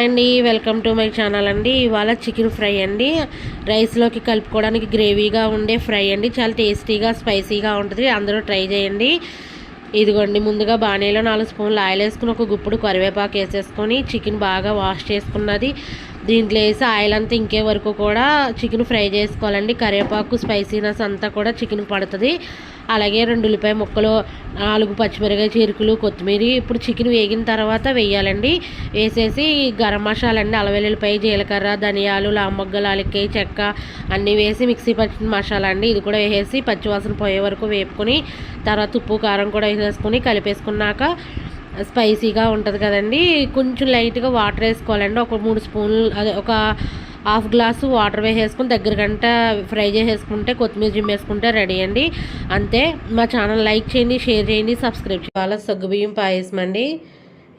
Hi అండి welcome to my channel అండి. ఇవాళ చికెన్ ఫ్రై అండి. రైస్లోకి కలుపుకోవడానికి గ్రేవీగా ఉండే ఫ్రై అండి. చాలా టేస్టీగా స్పైసీగా ఉంటుంది. అందరూ ట్రై చేయండి. ఇదిగోండి ముందుగా బాణీలో నాలుగు స్పూన్లు ఆయిల్ వేసుకుని ఒక గుప్పుడు కరివేపాకు వేసేసుకొని చికెన్ బాగా వాష్ చేసుకున్నది. దీంట్లో వేసి ఆయిల్ అంతా ఇంకే వరకు కూడా చికెన్ ఫ్రై చేసుకోవాలండి. కరివేపాకు స్పైసీనెస్ అంతా కూడా చికెన్ పడుతుంది. అలాగే రెండు ఉల్లిపాయ ముక్కలు నాలుగు పచ్చిమిరకాయ చీరుకులు కొత్తిమీర ఇప్పుడు చికెన్ వేగిన తర్వాత వేయాలండి. వేసేసి గరం మసాలా అండి అలవెల్లిపాయ జీలకర్ర ధనియాలు లామగ్గలు అలికాయ చెక్క అన్నీ వేసి మిక్సీ పచ్చి మసాలా అండి. ఇది కూడా వేసేసి పచ్చివాసన పోయే వరకు వేపుకొని తర్వాత ఉప్పు కారం కూడా వేసేసుకొని కలిపేసుకున్నాక స్పైసీగా ఉంటుంది కదండి. కొంచెం లైట్గా వాటర్ వేసుకోవాలండి. ఒక మూడు స్పూన్లు అదే ఒక హాఫ్ గ్లాసు వాటర్ వేసేసుకుని దగ్గర గంట ఫ్రై చేసేసుకుంటే కొత్తిమీర జిమ్ వేసుకుంటే రెడీ అండి. అంతే మా ఛానల్ లైక్ చేయండి షేర్ చేయండి సబ్స్క్రైబ్ చేయాలి సగ్గుబియ్యం పాయసం అండి.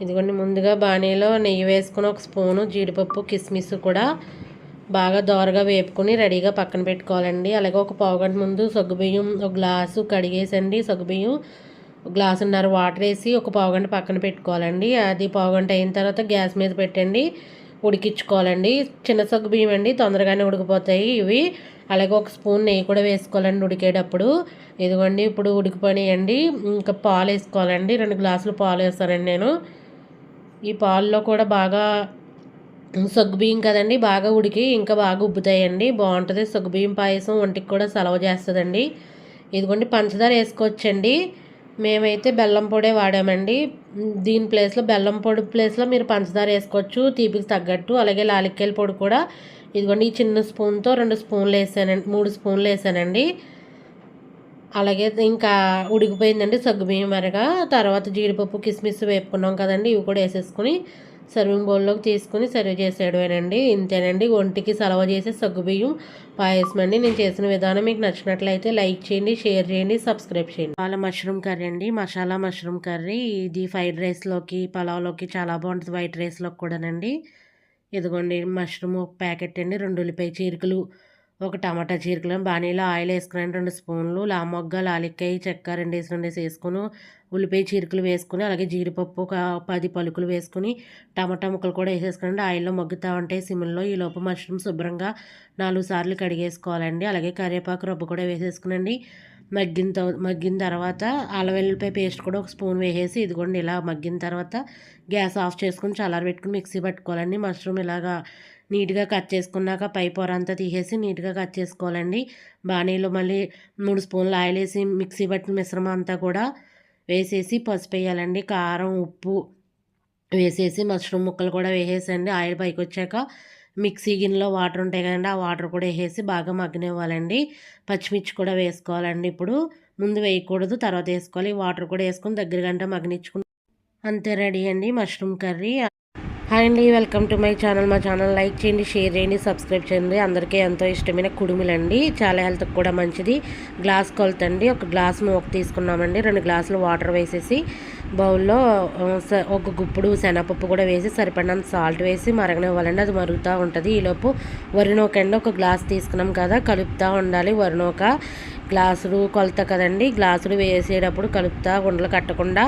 ఇదిగోండి ముందుగా బాణీలో నెయ్యి వేసుకుని ఒక స్పూను జీడిపప్పు కిస్మిస్ కూడా బాగా దోరగా వేపుకొని రెడీగా పక్కన పెట్టుకోవాలండి. అలాగే ఒక పావుగంట ముందు సగ్గుబియ్యం ఒక గ్లాసు కడిగేసండి సగ్గుబియ్యం గ్లాసున్నర వాటర్ వేసి ఒక పావుగంట పక్కన పెట్టుకోవాలండి. అది పావుగంట అయిన తర్వాత గ్యాస్ మీద పెట్టండి. ఉడికించుకోవాలండి. చిన్న సగ్గు బియ్యం అండి తొందరగానే ఉడికిపోతాయి ఇవి. అలాగే ఒక స్పూన్ నెయ్యి కూడా వేసుకోవాలండి ఉడికేటప్పుడు. ఇదిగోండి ఇప్పుడు ఉడికిపోయినాయండి. ఇంకా పాలు వేసుకోవాలండి. రెండు గ్లాసులు పాలు వేస్తానండి నేను. ఈ పాలలో కూడా బాగా సగ్గు బియ్యం కదండి బాగా ఉడికి ఇంకా బాగా ఉబ్బుతాయండి. బాగుంటుంది. సగ్గు బియ్యం పాయసం ఒంటికి కూడా సెలవు చేస్తుందండి. ఇదిగోండి పంచదార వేసుకోవచ్చండి. మేమైతే బెల్లం పొడే వాడామండి. దీని ప్లేస్లో బెల్లం పొడి ప్లేస్లో మీరు పంచదార వేసుకోవచ్చు తీపికి తగ్గట్టు. అలాగే లాలిక్కాయల పొడి కూడా. ఇదిగోండి ఈ చిన్న స్పూన్తో రెండు స్పూన్లు వేసానండి మూడు స్పూన్లు వేసానండి. అలాగే ఇంకా ఉడికిపోయిందండి సగ్గుబియ్యం మరగా తర్వాత జీడిపప్పు కిస్మిస్ వేపుకున్నాం కదండి ఇవి కూడా వేసేసుకుని సర్వింగ్ బౌల్లోకి తీసుకుని సర్వ్ చేసేయడమేనండి ఇంతేనండి ఒంటికి సలవ చేసే సగ్గుబియ్యం పాయసం అండి. నేను చేసిన విధానం మీకు నచ్చినట్లయితే లైక్ చేయండి షేర్ చేయండి సబ్స్క్రైబ్ చేయండి. వాళ్ళ మష్రూమ్ కర్రీ అండి. Masala mushroom curry. ఇది ఫ్రైడ్ రైస్లోకి పలావ్లోకి చాలా బాగుంటుంది వైట్ రైస్లోకి కూడానండి. ఇదిగోండి మష్రూమ్ ఒక ప్యాకెట్ అండి. రెండు ఉల్లిపాయ చీరికలు ఒక టమాటా చీరకలను బాణీలో ఆయిల్ వేసుకుని రెండు స్పూన్లు లామొగ్గ లాలిక్కాయ చెక్క రెండేసి రెండేసి వేసుకుని ఉల్లిపాయ చీరకులు వేసుకుని అలాగే జీడిపప్పు ఒక పది పలుకులు వేసుకుని టమాటా ముక్కలు కూడా వేసేసుకోండి ఆయిల్లో మగ్గుతూ ఉంటాయి సిమ్లో ఈ లోపు మష్రూమ్ శుభ్రంగా నాలుగు సార్లు కడిగేసుకోవాలండి. అలాగే కరివేపాకు రబ్బు కూడా వేసేసుకునండి. మగ్గిన మగ్గిన తర్వాత అల్లవెల్లిపాయ పేస్ట్ కూడా ఒక స్పూన్ వేసేసి ఇదిగోండి ఇలా మగ్గిన తర్వాత గ్యాస్ ఆఫ్ చేసుకుని చల్లారబెట్టుకుని మిక్సీ పట్టుకోవాలండి. మష్రూమ్ ఇలాగా నీట్గా కట్ చేసుకున్నాక పై పొర అంతా తీసేసి నీట్గా కట్ చేసుకోవాలండి. బాణీలో మళ్ళీ మూడు స్పూన్లు ఆయిల్ వేసి మిక్సీ పట్టిన మిశ్రమం అంతా కూడా వేసేసి పసుపు వేయాలండి. కారం ఉప్పు వేసేసి మష్రూమ్ ముక్కలు కూడా వేసేసండి. ఆయిల్ పైకి వచ్చాక మిక్సీ గిన్నెలో వాటర్ ఉంటాయి కదండి ఆ వాటర్ కూడా వేసేసి బాగా మగ్గనివ్వాలండి. పచ్చిమిర్చి కూడా వేసుకోవాలండి ఇప్పుడు. ముందు వేయకూడదు తర్వాత వేసుకోవాలి. వాటర్ కూడా వేసుకొని దగ్గర గంట మగ్గనిచ్చుకుని అంతే రెడీ అండి మష్రూమ్ కర్రీ. హాయ్ అండి వెల్కమ్ టు మై ఛానల్. మా ఛానల్ లైక్ చేయండి షేర్ చేయండి సబ్స్క్రైబ్ చేయండి. అందరికీ ఎంతో ఇష్టమైన కుడుములండి. చాలా హెల్త్కి కూడా మంచిది. గ్లాస్ కొలతండి. ఒక గ్లాస్ మూక తీసుకున్నామండి. రెండు గ్లాసులు వాటర్ వేసేసి బౌల్లో ఒక గుప్పుడు శనగపప్పు కూడా వేసి సరిపడినంత సాల్ట్ వేసి మరగనివ్వాలండి. అది మరుగుతూ ఉంటుంది. ఈలోపు వరినోక అండి. ఒక గ్లాస్ తీసుకున్నాం కదా. కలుపుతూ ఉండాలి. వరినోక గ్లాసులు కొలత కదండి. గ్లాసులు వేసేటప్పుడు కలుపుతా ఉండలు కట్టకుండా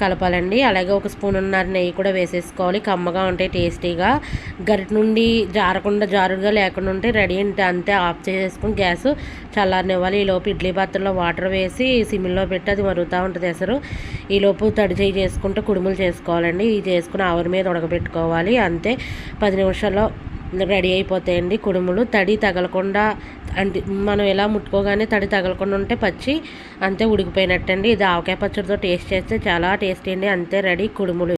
కలపాలండి. అలాగే ఒక స్పూన్ ఉన్నారు నెయ్యి కూడా వేసేసుకోవాలి. కమ్మగా ఉంటాయి టేస్టీగా. గరిట నుండి జారకుండా జారుగా లేకుండా ఉంటే రెడీ అంటే అంతే ఆఫ్ చేసేసుకుని గ్యాస్ చల్లారనివ్వాలి. ఈలోపు ఇడ్లీ పాత్రలో వాటర్ వేసి సిమ్లో పెట్టి అది మరుగుతూ ఉంటుంది ఎసరు ఈలోపు తడి చేయి చేసుకుంటే కుడుములు చేసుకోవాలండి. ఇది చేసుకుని ఆవిరి మీద ఉడకబెట్టుకోవాలి. అంతే. పది నిమిషాల్లో రెడీ అయిపోతాయండి కుడుములు. తడి తగలకుండా అంటే మనం ఎలా ముట్టుకోగానే తడి తగలకుండా ఉంటే పచ్చి అంతే ఉడికిపోయినట్టండి. ఇది ఆవకాయ పచ్చడితో టేస్ట్ చేస్తే చాలా టేస్టీ అండి. అంతే రెడీ కుడుములు.